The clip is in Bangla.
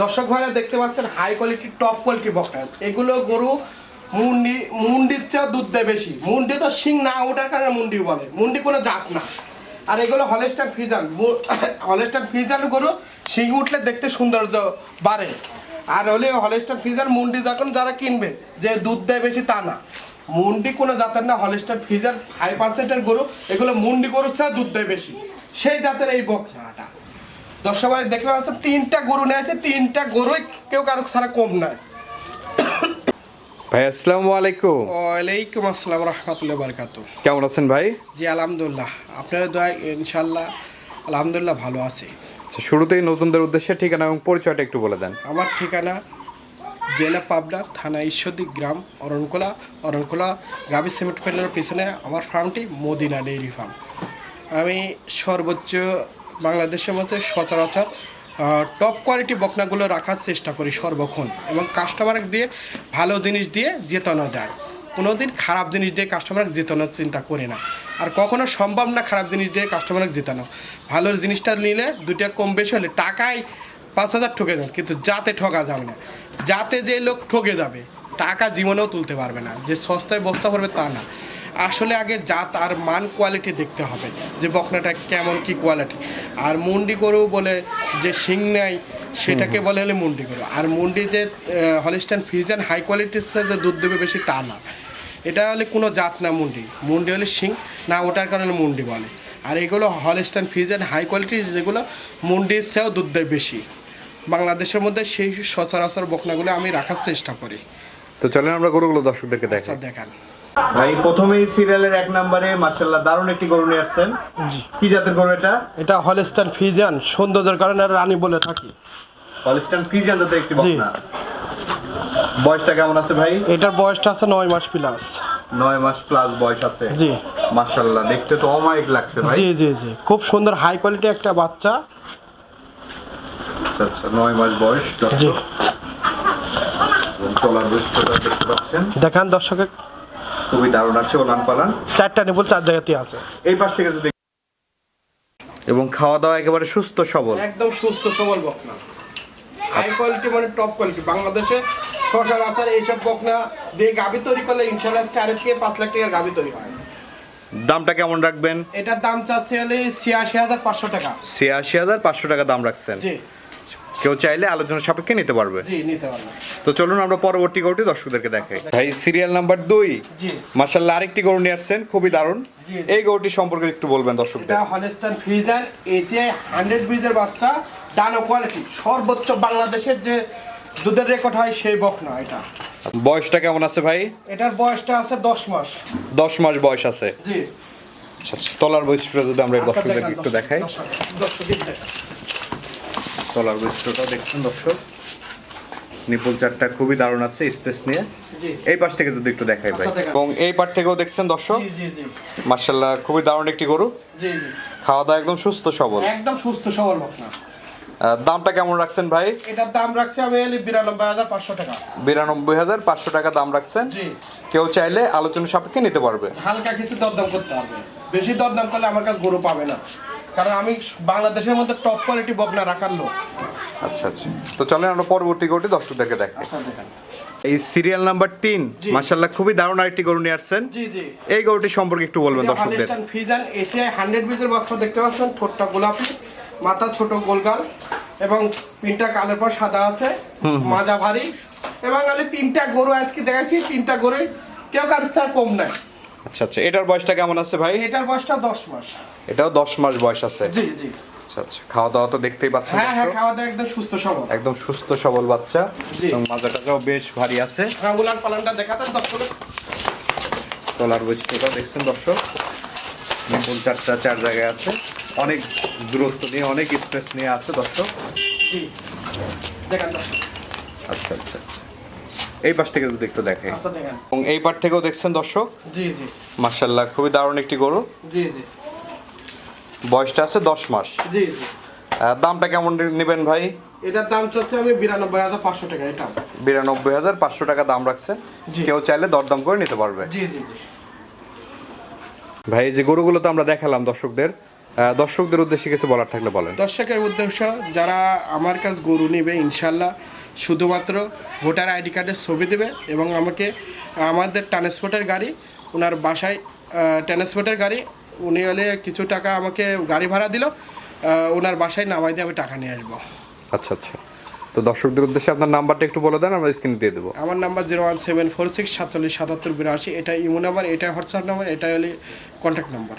দর্শক ভাইরা দেখতে পাচ্ছেন হাই কোয়ালিটি টপ কোয়ালিটি বকনা এগুলো গরু মুন্ডি, মুন্ডির চেয়েও দুধ দেয় বেশি। মুন্ডি তো শিং না ওঠার কারণে মুন্ডি বলে মুন্ডি কোনো জাত না। আর এগুলো হলেস্টার ফিজান হলেস্টার ফিজান গরু শিং উঠলে দেখতে সৌন্দর্য বাড়ে। আর হলে হলেস্টার ফিজার মুন্ডি যখন যারা কিনবে, যে দুধ দেয় বেশি তা না। মুন্ডি কোনো জাতের না হলেস্টার ফিজার ফাইভ পার্সেন্টের গরু, এগুলো মুন্ডি গরুর চেয়ে দুধ দেয় বেশি। সেই জাতের এই বকনাটা দর্শক ভাই দেখলে পাচ্ছেন তিনটা গরু নিয়েছে তিনটা গরুই কেউ কারও ছাড়া কম নাই ভাই আসসালামু আলাইকুম। ওয়ালাইকুম আসসালাম রহমতুল্লাহ বারকাত কেমন আছেন ভাই? জি আলহামদুলিল্লাহ। আপনার দয়া ইনশাল্লাহ আলহামদুলিল্লাহ ভালো আছে। আচ্ছা, শুরুতেই নতুনদের উদ্দেশ্যে ঠিকানা এবং পরিচয়টা একটু বলে দেন। আমার ঠিকানা জেলা পাবনা থানা ঈশ্বরদী গ্রাম অরণকোলা অরণকোলা গাবি সিমেন্ট ফেলার পিছনে আমার ফার্মটি মদিনা ডেইরি ফার্ম আমি সর্বোচ্চ বাংলাদেশের মধ্যে সচরাচর টপ কোয়ালিটি বকনাগুলো রাখার চেষ্টা করি সর্বক্ষণ এবং কাস্টমার দিয়ে ভালো জিনিস দিয়ে জেতানো যায়। কোনো দিন খারাপ জিনিস দিয়ে কাস্টমার জেতানোর চিন্তা করি না। আর কখনো সম্ভব না খারাপ জিনিস দিয়ে কাস্টমার জেতানো। ভালো জিনিসটা নিলে দুটা কম বেশি হলে টাকায় পাঁচ হাজার ঠকে যান কিন্তু যাতে ঠকা যাবে না। যাতে যে লোক ঠকে যাবে, টাকা জীবনেও তুলতে পারবে না। যে সস্তায় বস্তা পড়বে তা না। আসলে আগে জাত আর মান কোয়ালিটি দেখতে হবে যে বকনাটা কেমন কি কোয়ালিটি আর মুন্ডি গরু বলে যে শিং নেয় সেটাকে বলে হলে মুন্ডি গরু। আর মুন্ডি যে হলিস্টান ফিজেন হাই কোয়ালিটির সাথে দুধ দেবে বেশি তা না। এটা হলে কোনো জাত না মুন্ডি। মুন্ডি হলে শিং না ওটার কারণে মুন্ডি বলে। আর এগুলো হলস্টান ফিজেন হাই কোয়ালিটি যেগুলো মুন্ডির চেয়েও দুধ দেয় বেশি। বাংলাদেশের মধ্যে সেই সচরাচর বকনাগুলো আমি রাখার চেষ্টা করি। তো চলেন আমরা গরুগুলো দর্শকদেরকে আচ্ছা দেখান। ভাই প্রথমেই সিরিয়ালের এক নম্বরে মার্শাল্লাহ দারুণ একটি গরু নিয়ে আসছেন। কি জাতের গরু এটা? এটা হলস্টান ফিজান সৌন্দর্যের কারণে রানী বলে থাকি। হলিস্টান ফ্রিজিয়ান জাতের একটি বকনা। বয়সটা কেমন আছে ভাই? এটার বয়সটা আছে নয় মাস প্লাস নয় মাস প্লাস বয়স আছে। জি। মার্শাল্লাহ দেখতে তো অমায়িক লাগছে ভাই। জি জি জি। খুব সুন্দর হাই কোয়ালিটি একটা বাচ্চা। আচ্ছা আচ্ছা নয় মাস বয়স। জি। দর্শক তলার বৈশিষ্ট্যটা দেখতে পাচ্ছেন। দেখান দর্শকের। খুবই দারুণ আছে ওলান পালান চারটা চার জায়গাতে আছে। এই পাশ থেকে যদি এবং খাওয়া দাওয়া একেবারে সুস্থ সবল। একদম সুস্থ সবল বকনা। হাই কোয়ালিটি মানে টপ কোয়ালিটি বাংলাদেশে শশার আচার এইসব বকনা দিয়ে গাভি তৈরি করলে ইনশাল্লাহ চার থেকে পাঁচ লাখ টাকার গাভি তৈরি হয়। দামটা কেমন রাখবেন? এটার দাম চাচ্ছে হলে ছিয়াশি হাজার পাঁচশো টাকা। ছিয়াশি হাজার পাঁচশো টাকা দাম রাখছেন। জি। কেউ চাইলে আলোচনা সাপেক্ষে নিতে পারবে। তো চলুন আমরা পরবর্তী গরুটি দর্শকদেরকে দেখাই। ভাই সিরিয়াল নাম্বার দুই। মার্শাল্লাহ আরেকটি গরু নিয়ে আসছেন খুবই দারুণ। এই গরুটি সম্পর্কে একটু বলবেন দর্শকদের। এটা হলস্টান ফ্রিজান এসিআই হান্ড্রেড ব্রিজের বাচ্চা ডানো কোয়ালিটি সর্বোচ্চ বাংলাদেশের যে দুধের রেকর্ড হয় সেই বকনা এটা। বয়সটা কেমন আছে ভাই? এটার বয়সটা আছে দশ মাস। দশ মাস বয়স আছে। জি। আচ্ছা আচ্ছা, তলার বৈশিষ্ট্যটা যদি আমরা আচ্ছা, দর্শকদেরকে একটু দেখাই। দর্শক। তলার বৈশিষ্ট্যটাও দেখছেন দর্শক। নিপুল চারটা খুবই দারুণ আছে স্পেস নিয়ে। এই পাশ থেকে যদি একটু দেখাই ভাই। এবং এই পাশ থেকেও দেখছেন দর্শক? জি জি জি। মার্শাল্লাহ খুবই দারুণ একটি গরু। জি জি। খাওয়া দাওয়া একদম সুস্থ সবল। একদম সুস্থ সবল দামটা কেমন রাখছেন ভাই? এটার দাম রাখছে আমি বিরানব্বই হাজার পাঁচশো টাকা। বিরানব্বই হাজার পাঁচশো টাকা দাম রাখছেন? জি। কেউ চাইলে আলোচনা সাপেক্ষে নিতে পারবে। হালকা কিছু দরদাম করতে হবে। বেশি দরদাম করলে আমার কাছে গরু পাবে না। কারণ আমি বাংলাদেশের মধ্যে টপ কোয়ালিটি বকনা রাখার লোক। আচ্ছা আচ্ছা। তো চলেন আমরা পরবর্তী গরুটি দর্শকদেরকে দেখাই। আচ্ছা এই সিরিয়াল নাম্বার তিন জি। মার্শাল্লাহ খুবই দারুণ আরেকটি গরু নিয়ে আসছেন। জি জি। এই গরুটি সম্পর্কে একটু বলবেন দর্শকদের। ফিজান এসিআই হান্ড্রেড বিজের বাচ্চা দেখতে পাচ্ছেন ঠোঁটটা গোলাপি মাথা ছোট গোলগাল এবং পিনটা কালের পর সাদা আছে মাজা ভারী। এবং আমি তিনটা গরু আজকে দেখাচ্ছি তিনটা গরু কেউ কারোর চার কম নাই। আচ্ছা আচ্ছা এটার বয়সটা কেমন আছে ভাই? এটার বয়সটা দশ মাস। এটাও দশ মাস বয়স আছে? জি জি। আচ্ছা আচ্ছা খাওয়া দাওয়া তো দেখতেই পাচ্ছেন হ্যাঁ হ্যাঁ খাওয়া দাওয়া একদম সুস্থ সবল। একদম সুস্থ সবল বাচ্চা। এবং মাজা টাজাও বেশ ভারী আছে। আঙুলার পালনটা দেখাতেন দর্শক তলার বৈশিষ্ট্যটাও দেখছেন দর্শক? নিপুল চারটা চার জায়গায় আছে। অনেক দূরত্ব নিয়ে অনেক স্পেস নিয়ে আছে দর্শক। জি। দেখেন দর্শক। আচ্ছা আচ্ছা আচ্ছা। এই পাশ থেকে যদি একটু দেখে। আচ্ছা দেখেন। এবং এই পার থেকেও দেখছেন দর্শক? জি জি। মার্শাল্লাহ খুবই দারুণ একটি গরু। জি জি। বয়সটা আছে দশ মাস। জি জি। দামটা কেমন নেবেন ভাই? এটার দাম চাচ্ছে আমি বিরানব্বই হাজার পাঁচশো টাকা এটা। বিরানব্বই হাজার পাঁচশো টাকা দাম রাখছেন। কেউ চাইলে দরদাম করে নিতে পারবে। জি জি জি। ভাই এই যে গরুগুলো তো আমরা দেখালাম দর্শকদের। দর্শকদের উদ্দেশ্যে কিছু বলার থাকলে বলেন। দর্শকের উদ্দেশ্য যারা আমার কাছে গরু নেবে ইনশাল্লাহ শুধুমাত্র ভোটার আইডি কার্ডের ছবি দেবে এবং আমাকে আমাদের ট্রান্সপোর্টের গাড়ি ওনার বাসায় ট্রান্সপোর্টের গাড়ি উনি হলে কিছু টাকা আমাকে গাড়ি ভাড়া দিল ওনার বাসায় নামাই দিয়ে আমি টাকা নিয়ে আসব। আচ্ছা আচ্ছা। তো দর্শকদের উদ্দেশ্যে আপনার নাম্বারটা একটু বলে দেন আমরা স্ক্রিনে দিয়ে দেবো। আমার number zero one seven four six সাতচল্লিশ সাতাত্তর বিরাশি এটা ইমো নাম্বার এটা হোয়াটসঅ্যাপ নাম্বার এটা হলে কন্ট্যাক্ট নাম্বার।